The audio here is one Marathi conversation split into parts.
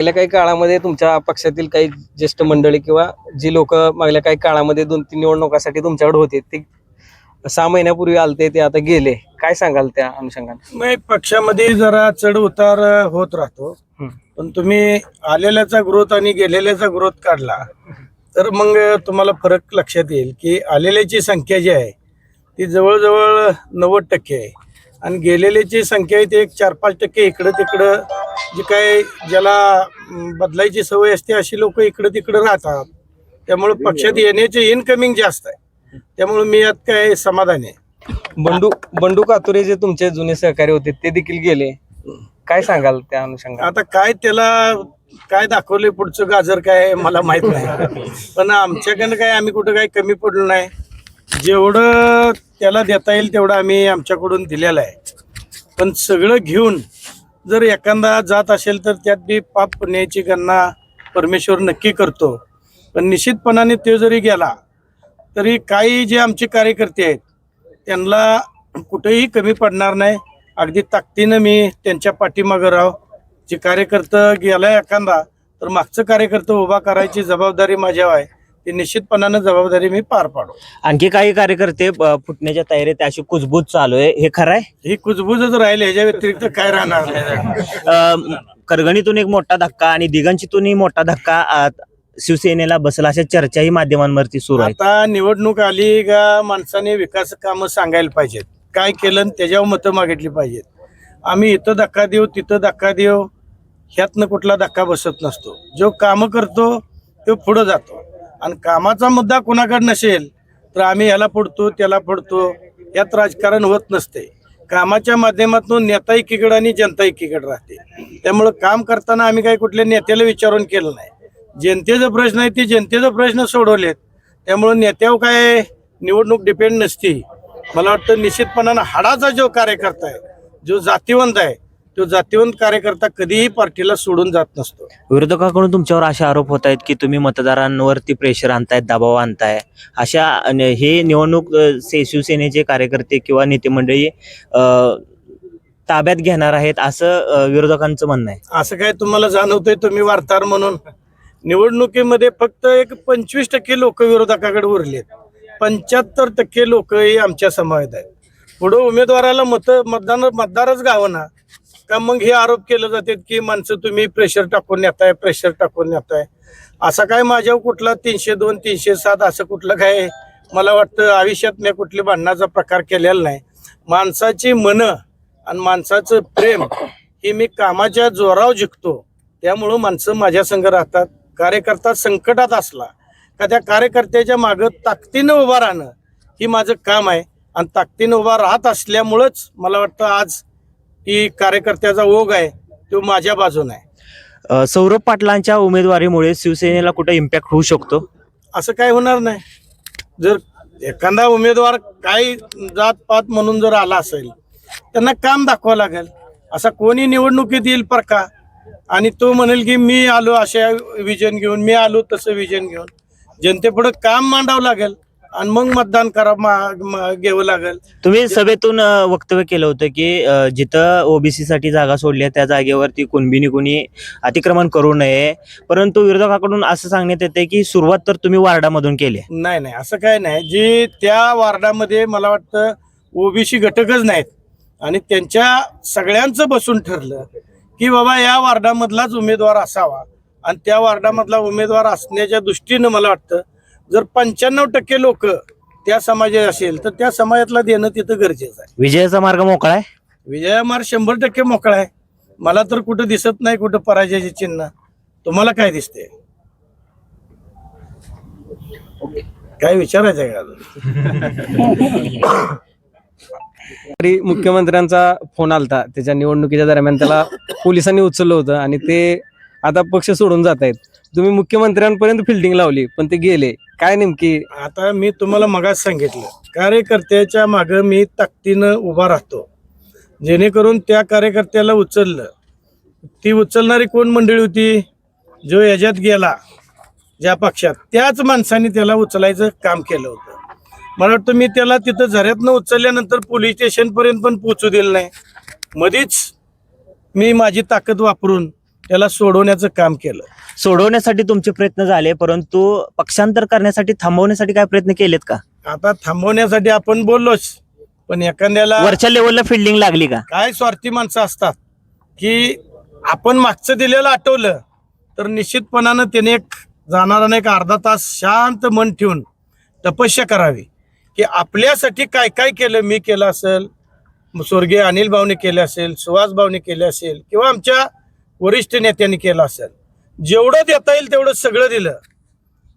गेल्या काही काळामध्ये तुमच्या पक्षातील काही ज्येष्ठ मंडळी किंवा जी लोक मागल्या काही काळामध्ये दोन तीन निवडणुकासाठी तुमच्याकडे होते ते सहा महिन्यापूर्वी आलते ते आता गेले. काय सांगाल त्या अनुषंगाने? नाही पक्षामध्ये जरा चढ उतार होत राहतो. पण तुम्ही आलेल्याचा ग्रोथ आणि गेलेल्याचा ग्रोथ काढला तर मग तुम्हाला फरक लक्षात येईल की आलेल्याची संख्या जी आहे ती जवळजवळ नव्वद टक्के आहे. आणि गेलेल्याची संख्या आहे ती एक चार पाच टक्के इकडं तिकडं जी काय ज्याला बदलायची सवय असते अशी लोक इकडं तिकडं राहतात. त्यामुळे पक्षात येण्याचे इनकमिंग जास्त आहे. त्यामुळे मी यात काय समाधानी आहे. बंडू बंडू कातुरे जे तुमचे जुने सहकारी होते ते देखील गेले. काय सांगाल त्या अनुषंगाने? आता काय त्याला काय दाखवले पुढचं गाजर काय आहे मला माहीत नाही. पण आमच्याकडनं काय आम्ही कुठं काही कमी पडलो नाही. जेवढं त्याला देता येईल तेवढं आम्ही आमच्याकडून दिलेलं आहे. पण सगळं घेऊन जर एखादा जात असेल तर त्यात बी पाप पुण्याची गणना परमेश्वर नक्की करतो. पण निश्चितपणाने तो जरी गेला तरी काही जे आमचे कार्यकर्ते आहेत त्यांना कुठेही कमी पडणार नाही. अगदी ताकदीनं मी त्यांच्या पाठीमागं राव जे कार्यकर्ता गेला एखादा तर मागचं कार्यकर्ता उभा करायची जबाबदारी माझ्यावर आहे. ती निश्चितपणानं जबाबदारी मी पार पाडू. आणखी काही कार्यकर्ते अ, फुटण्याच्या तयारीत अशी कुजबूज चालू आहे. हे खरं आहे? ही कुजबुजच राहील ह्याच्या व्यतिरिक्त काय राहणार नाही. अ, करगणीतून एक मोठा धक्का आणि दिगंशीतूनही मोठा धक्का अ, शिवसेनेला बसला अशा चर्चाही माध्यमांवरती सुरू आहेत. आता निवडणूक आली का माणसाने विकास कामं सांगायला पाहिजेत. काय केलं आणि त्याच्यावर मतं मागितली पाहिजेत. आम्ही इथं धक्का देऊ तिथं धक्का देऊ ह्यातनं कुठला धक्का बसत नसतो. जो कामं करतो तो पुढं जातो. आणि कामाचा मुद्दा कोणाकडे नसेल तर आम्ही ह्याला पडतो त्याला पडतो. यात राजकारण होत नसते. कामाच्या माध्यमातून नेता एकीकडे आणि जनता एकीकडे राहते. त्यामुळं काम करताना आम्ही काही कुठल्या नेत्याला विचारून केलं नाही. जनतेचा प्रश्न आहे ते जनतेचा प्रश्न सोडवलेत. त्यामुळं नेत्यावर काय निवडणूक डिपेंड नसती. मला वाटतं निश्चितपणानं हाडाचा जो कार्यकर्ता आहे जो जातीवंत आहे तो जातीवंत कार्यकर्ता कधीही पार्टीला सोडून जात नसतो. विरोधकाकडून तुमच्यावर असे आरोप होत आहेत की तुम्ही मतदारांवरती प्रेशर आणतायत दबाव आणताय. अशा हे निवडणूक अ, शिवसेनेचे कार्यकर्ते किंवा नेते मंडळी अ, ताब्यात घेणार आहेत असं अ, विरोधकांचं म्हणणं आहे. असं काय तुम्हाला जाणवतंय? तुम्ही वार्ताहर म्हणून. निवडणुकीमध्ये फक्त एक पंचवीस टक्के लोक विरोधकाकडे उरलेत. पंच्याहत्तर टक्के लोक हे आमच्या समावेत आहेत. पुढं उमेदवाराला मत मतदान मतदारच गावना का मग हे आरोप केले जातात की माणसं तुम्ही प्रेशर टाकून नेताय प्रेशर टाकून नेताय. असा काय माझ्यावर कुठला तीनशे दोन तीनशे सात असं कुठलं काय मला वाटतं आयुष्यात मी कुठली भांडणाचा प्रकार केलेला नाही. माणसाची मनं आणि माणसाचं प्रेम हे मी कामाच्या जोरावर जिंकतो. त्यामुळं माणसं माझ्या संघ राहतात कार्यकर्ता संकटात असला का त्या कार्यकर्त्याच्या मागं ताकदीनं उभं राहणं ही माझं काम आहे. आणि ताकदीनं उभा राहत असल्यामुळंच मला वाटतं आज ही कार्यकर्त्याचा ओघ आहे तो माझ्या बाजूने आहे. अ, सौरभ पाटलांच्या उमेदवारीमुळे शिवसेनेला कुठे इम्पॅक्ट होऊ शकतो? असं काय होणार नाही. जर एखादा उमेदवार काही जात पात म्हणून जर आला असेल त्यांना काम दाखवावं लागेल. असा कोणी निवडणुकीत येईल पर का? आणि तो म्हणेल की मी आलो अशा विजन घेऊन मी आलो तसं विजन घेऊन. जनतेपुढे काम मांडावं लागेल. आणि मग मतदान करा घ्यावं लागेल. तुम्ही सभेतून अ, वक्तव्य केलं होतं की अ, जिथं ओबीसी साठी जागा सोडली आहे त्या जागेवरती कुणबीनी कुणी अतिक्रमण करू नये. परंतु विरोधकाकडून असं सांगण्यात येते की सुरुवात तर तुम्ही वार्डामधून केली आहे. नाही नाही असं काय नाही. जे त्या वार्डामध्ये मला वाटतं ओबीसी घटकच नाहीत. आणि त्यांच्या सगळ्यांचं बसून ठरलं की बाबा या वार्डामधलाच उमेदवार असावा. आणि त्या वार्डामधला उमेदवार असण्याच्या दृष्टीनं मला वाटतं जर पंच्याण्णव टक्के लोक त्या समाजात असेल तर त्या समाजातला देणं तिथं गरजेचं आहे. विजयाचा मार्ग मोकळा आहे? विजयमार शंभर टक्के मोकळा आहे. मला तर कुठं दिसत नाही कुठं पराजयाचे चिन्ह. तुम्हाला काय दिसते काय विचारायचं आहे का अजून? तरी मुख्यमंत्र्यांचा फोन आलता. त्याच्या निवडणुकीच्या दरम्यान त्याला पोलिसांनी उचललं होतं आणि ते आता पक्ष सोडून जात आहेत तुम्ही मुख्यमंत्र्यांपर्यंत फिल्डिंग लावली पण ते गेले. काय नेमकी? आता मी तुम्हाला मगाच सांगितलं कार्यकर्त्याच्या मागं मी ताकदीनं उभा राहतो. जेणेकरून त्या कार्यकर्त्याला उचललं. ती उचलणारी कोण मंडळी होती? जो याच्यात गेला ज्या पक्षात त्याच माणसाने त्याला उचलायचं काम केलं होतं. मला वाटतं मी त्याला तिथं झऱ्यातनं उचलल्यानंतर पोलीस स्टेशनपर्यंत पण पोचू दिलं नाही. मध्येच मी माझी ताकद वापरून त्याला सोडवण्याचं काम केलं. सोडवण्यासाठी तुमचे प्रयत्न झाले परंतु पक्षांतर करण्यासाठी थांबवण्यासाठी काय प्रयत्न केलेत का? आता थांबवण्यासाठी आपण बोललोच पण एखाद्याला वरच्या लेवलला फिल्डिंग लागली का? काय स्वार्थी माणसं असतात की आपण मागचं दिलेलं आठवलं तर निश्चितपणानं त्याने एक जाणारा एक अर्धा तास शांत मन ठेवून तपस्या करावी की आपल्यासाठी काय काय केलं मी केलं असेल स्वर्गीय अनिल भाऊने केलं असेल सुहास भाऊने केले असेल किंवा आमच्या वरिष्ठ नेत्यांनी केलं असेल. जेवढं देता येईल तेवढं सगळं दिलं.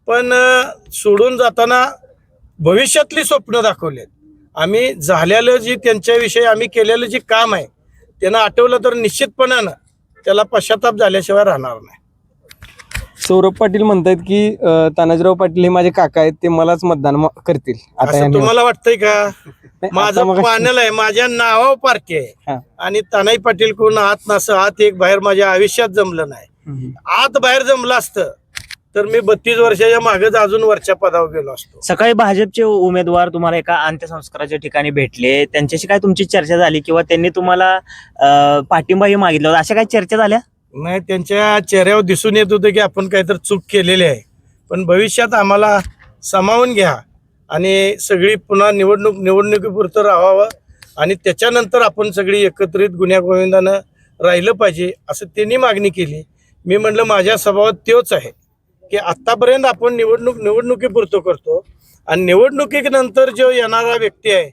पण सोडून जाताना भविष्यातली स्वप्न दाखवलेत. आम्ही झालेलं जी त्यांच्याविषयी आम्ही केलेलं जे काम आहे त्यांना आठवलं तर निश्चितपणानं त्याला पश्चाताप झाल्याशिवाय राहणार नाही. सौरभ पाटील म्हणतायत की तानाजीराव पाटील हे माझे काका आहेत ते मलाच मतदान करतील. आता तुम्हाला वाटतंय का? माझं पॅनल आहे माझ्या नावावर पार्टी आहे. आणि तानाई पाटील कोण आत नसं आत एक बाहेर माझ्या आयुष्यात जमलं नाही. आत बाहेर जमलं असतं तर मी बत्तीस वर्षाच्या मागेच अजून वरच्या पदावर गेलो असतो. सकाळी भाजपचे उमेदवार तुम्हाला एका अंत्यसंस्काराच्या ठिकाणी भेटले. त्यांच्याशी काय तुमची चर्चा झाली किंवा त्यांनी तुम्हाला पाठिंबाही मागितला होता? अशा काही चर्चा झाल्या? नाही त्यांच्या चेहऱ्यावर दिसून येत होतं की आपण काहीतरी चूक केलेली आहे. पण भविष्यात आम्हाला सामावून घ्या. आणि सगळी पुन्हा निवडणूक निवडणुकीपुरतं राहावं आणि त्याच्यानंतर आपण सगळी एकत्रित गुन्ह्यागोविंदानं राहिलं पाहिजे असं त्यांनी मागणी केली. मी म्हणलं माझ्या स्वभावात तोच आहे की आत्तापर्यंत आपण निवडणूक निवडणुकीपुरतं करतो आणि निवडणुकीनंतर जो येणारा व्यक्ती आहे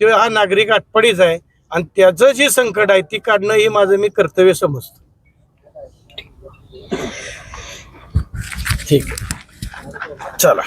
तो हा नागरिक आटपडीच आहे आणि त्याचं जे संकट आहे ती काढणं हे माझं मी कर्तव्य समजतो. ठीक. आहे. चला.